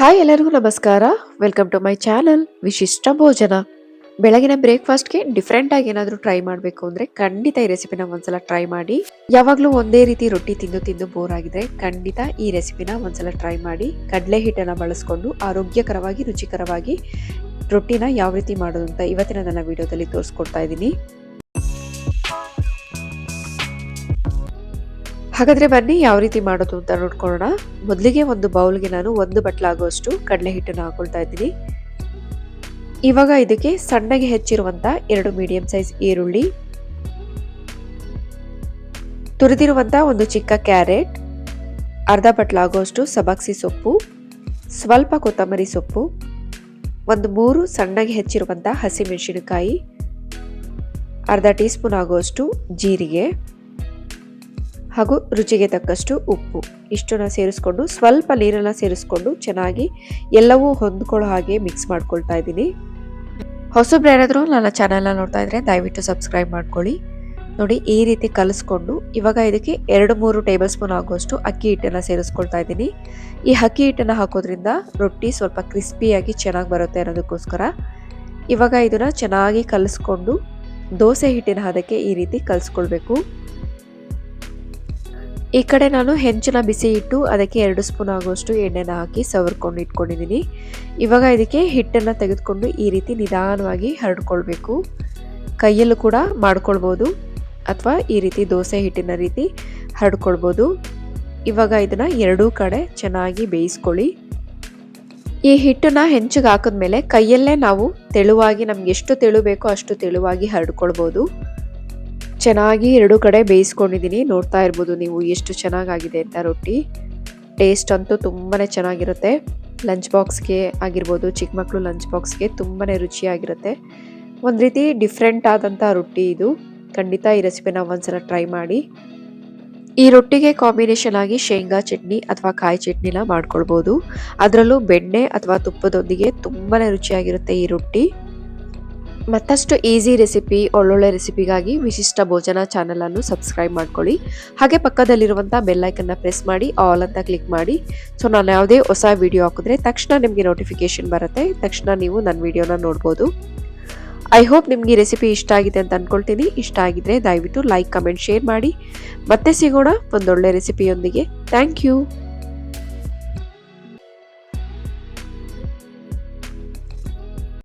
Hi ಎಲ್ಲರಿಗೂ ನಮಸ್ಕಾರ. Welcome to my channel ವಿಶಿಷ್ಟ ಭೋಜನ. ಬೆಳಗಿನ ಬ್ರೇಕ್ಫಾಸ್ಟ್ಗೆ ಡಿಫ್ರೆಂಟ್ ಆಗಿ ಏನಾದರೂ ಟ್ರೈ ಮಾಡಬೇಕು ಅಂದರೆ ಖಂಡಿತ ಈ ರೆಸಿಪಿನ ಒಂದ್ಸಲ ಟ್ರೈ ಮಾಡಿ. ಯಾವಾಗಲೂ ಒಂದೇ ರೀತಿ ರೊಟ್ಟಿ ತಿಂದು ತಿಂದು ಬೋರ್ ಆಗಿದ್ರೆ ಖಂಡಿತ ಈ ರೆಸಿಪಿನ ಒಂದ್ಸಲ ಟ್ರೈ ಮಾಡಿ. ಕಡಲೆ ಹಿಟ್ಟನ್ನು ಬಳಸ್ಕೊಂಡು ಆರೋಗ್ಯಕರವಾಗಿ, ರುಚಿಕರವಾಗಿ ರೊಟ್ಟಿನ ಯಾವ ರೀತಿ ಮಾಡೋದು ಅಂತ ಇವತ್ತಿನ ನನ್ನ ವಿಡಿಯೋದಲ್ಲಿ ತೋರಿಸ್ಕೊಡ್ತಾ ಇದ್ದೀನಿ. ಹಾಗಾದ್ರೆ ಬನ್ನಿ, ಯಾವ ರೀತಿ ಮಾಡೋದು ಅಂತ ನೋಡ್ಕೊಳ್ಳೋಣ. ಮೊದಲಿಗೆ ಒಂದು ಬೌಲ್ಗೆ ನಾನು ಒಂದು ಬಟ್ಲಾಗುವಷ್ಟು ಕಡಲೆ ಹಿಟ್ಟನ್ನು ಹಾಕೊಳ್ತಾ ಇದ್ದೀನಿ. ಇವಾಗ ಇದಕ್ಕೆ ಸಣ್ಣಗೆ ಹೆಚ್ಚಿರುವಂಥ ಎರಡು ಮೀಡಿಯಂ ಸೈಜ್ ಈರುಳ್ಳಿ, ತುರಿದಿರುವಂಥ ಒಂದು ಚಿಕ್ಕ ಕ್ಯಾರೆಟ್, ಅರ್ಧ ಬಟ್ಲಾಗುವಷ್ಟು ಸಬಾಕ್ಸಿ ಸೊಪ್ಪು, ಸ್ವಲ್ಪ ಕೊತ್ತಂಬರಿ ಸೊಪ್ಪು, ಒಂದು ಮೂರು ಸಣ್ಣಗೆ ಹೆಚ್ಚಿರುವಂಥ ಹಸಿಮೆಣಸಿನಕಾಯಿ, ಅರ್ಧ ಟೀ ಸ್ಪೂನ್ ಆಗುವಷ್ಟು ಜೀರಿಗೆ ಹಾಗೂ ರುಚಿಗೆ ತಕ್ಕಷ್ಟು ಉಪ್ಪು. ಇಷ್ಟನ್ನು ಸೇರಿಸ್ಕೊಂಡು ಸ್ವಲ್ಪ ನೀರನ್ನು ಸೇರಿಸ್ಕೊಂಡು ಚೆನ್ನಾಗಿ ಎಲ್ಲವೂ ಹೊಂದ್ಕೊಳ್ಳೋ ಹಾಗೆ ಮಿಕ್ಸ್ ಮಾಡ್ಕೊಳ್ತಾ ಇದ್ದೀನಿ. ಹೊಸಬ್ರು ಯಾರಾದರೂ ನನ್ನ ಚಾನಲ್ನ ನೋಡ್ತಾ ಇದ್ರೆ ದಯವಿಟ್ಟು ಸಬ್ಸ್ಕ್ರೈಬ್ ಮಾಡ್ಕೊಳ್ಳಿ. ನೋಡಿ, ಈ ರೀತಿ ಕಲಿಸ್ಕೊಂಡು ಇವಾಗ ಇದಕ್ಕೆ ಎರಡು ಮೂರು ಟೇಬಲ್ ಸ್ಪೂನ್ ಆಗುವಷ್ಟು ಅಕ್ಕಿ ಹಿಟ್ಟನ್ನು ಸೇರಿಸ್ಕೊಳ್ತಾ ಇದ್ದೀನಿ. ಈ ಅಕ್ಕಿ ಹಿಟ್ಟನ್ನು ಹಾಕೋದ್ರಿಂದ ರೊಟ್ಟಿ ಸ್ವಲ್ಪ ಕ್ರಿಸ್ಪಿಯಾಗಿ ಚೆನ್ನಾಗಿ ಬರುತ್ತೆ ಅನ್ನೋದಕ್ಕೋಸ್ಕರ. ಇವಾಗ ಇದನ್ನು ಚೆನ್ನಾಗಿ ಕಲಿಸ್ಕೊಂಡು ದೋಸೆ ಹಿಟ್ಟಿನ ಹದಕ್ಕೆ ಈ ರೀತಿ ಕಲಿಸ್ಕೊಳ್ಬೇಕು. ಈ ಕಡೆ ನಾನು ಹೆಂಚಿನ ಬಿಸಿ ಇಟ್ಟು ಅದಕ್ಕೆ ಎರಡು ಸ್ಪೂನ್ ಆಗುವಷ್ಟು ಎಣ್ಣೆನ ಹಾಕಿ ಸವರ್ಕೊಂಡು ಇಟ್ಕೊಂಡಿದ್ದೀನಿ. ಇವಾಗ ಇದಕ್ಕೆ ಹಿಟ್ಟನ್ನು ತೆಗೆದುಕೊಂಡು ಈ ರೀತಿ ನಿಧಾನವಾಗಿ ಹರಡ್ಕೊಳ್ಬೇಕು. ಕೈಯಲ್ಲೂ ಕೂಡ ಮಾಡ್ಕೊಳ್ಬೋದು ಅಥವಾ ಈ ರೀತಿ ದೋಸೆ ಹಿಟ್ಟಿನ ರೀತಿ ಹರಡ್ಕೊಳ್ಬೋದು. ಇವಾಗ ಇದನ್ನು ಎರಡೂ ಕಡೆ ಚೆನ್ನಾಗಿ ಬೇಯಿಸ್ಕೊಳ್ಳಿ. ಈ ಹಿಟ್ಟನ್ನ ಹೆಂಚಿಗೆ ಹಾಕಿದ್ಮೇಲೆ ಕೈಯಲ್ಲೇ ನಾವು ತೆಳುವಾಗಿ ನಮ್ಗೆ ಎಷ್ಟು ತೆಳು ಬೇಕೋ ಅಷ್ಟು ತೆಳುವಾಗಿ ಹರಡ್ಕೊಳ್ಬೋದು. ಚೆನ್ನಾಗಿ ಎರಡು ಕಡೆ ಬೇಯಿಸ್ಕೊಂಡಿದ್ದೀನಿ. ನೋಡ್ತಾ ಇರ್ಬೋದು ನೀವು ಎಷ್ಟು ಚೆನ್ನಾಗಾಗಿದೆ ಅಂತ ರೊಟ್ಟಿ. ಟೇಸ್ಟ್ ಅಂತೂ ತುಂಬಾ ಚೆನ್ನಾಗಿರುತ್ತೆ. ಲಂಚ್ ಬಾಕ್ಸ್ಗೆ ಆಗಿರ್ಬೋದು, ಚಿಕ್ಕ ಮಕ್ಕಳು ಲಂಚ್ ಬಾಕ್ಸ್ಗೆ ತುಂಬಾ ರುಚಿಯಾಗಿರುತ್ತೆ. ಒಂದು ರೀತಿ ಡಿಫ್ರೆಂಟ್ ಆದಂಥ ರೊಟ್ಟಿ ಇದು. ಖಂಡಿತ ಈ ರೆಸಿಪಿನ ಒಂದ್ಸಲ ಟ್ರೈ ಮಾಡಿ. ಈ ರೊಟ್ಟಿಗೆ ಕಾಂಬಿನೇಷನ್ ಆಗಿ ಶೇಂಗಾ ಚಟ್ನಿ ಅಥವಾ ಕಾಯಿ ಚಟ್ನಿನ ಮಾಡ್ಕೊಳ್ಬೋದು. ಅದರಲ್ಲೂ ಬೆಣ್ಣೆ ಅಥವಾ ತುಪ್ಪದೊಂದಿಗೆ ತುಂಬಾ ರುಚಿಯಾಗಿರುತ್ತೆ ಈ ರೊಟ್ಟಿ. ಮತ್ತಷ್ಟು ಈಸಿ ರೆಸಿಪಿ ಒಳ್ಳೊಳ್ಳೆ ರೆಸಿಪಿಗಾಗಿ ವಿಶಿಷ್ಟ ಭೋಜನ ಚಾನಲನ್ನು ಸಬ್ಸ್ಕ್ರೈಬ್ ಮಾಡ್ಕೊಳ್ಳಿ. ಹಾಗೆ ಪಕ್ಕದಲ್ಲಿರುವಂಥ ಬೆಲ್ಲೈಕನ್ನ ಪ್ರೆಸ್ ಮಾಡಿ ಆಲ್ ಅಂತ ಕ್ಲಿಕ್ ಮಾಡಿ. ಸೊ ನಾನು ಯಾವುದೇ ಹೊಸ ವಿಡಿಯೋ ಹಾಕಿದ್ರೆ ತಕ್ಷಣ ನಿಮಗೆ ನೋಟಿಫಿಕೇಷನ್ ಬರುತ್ತೆ. ತಕ್ಷಣ ನೀವು ನನ್ನ ವಿಡಿಯೋನ ನೋಡ್ಬೋದು. ಐ ಹೋಪ್ ನಿಮಗೆ ರೆಸಿಪಿ ಇಷ್ಟ ಆಗಿದೆ ಅಂತ ಅಂದ್ಕೊಳ್ತೀನಿ ಇಷ್ಟ ಆಗಿದ್ರೆ ದಯವಿಟ್ಟು ಲೈಕ್ ಕಮೆಂಟ್ ಶೇರ್ ಮಾಡಿ. ಮತ್ತೆ ಸಿಗೋಣ ಒಂದೊಳ್ಳೆ ರೆಸಿಪಿಯೊಂದಿಗೆ ಥ್ಯಾಂಕ್ ಯು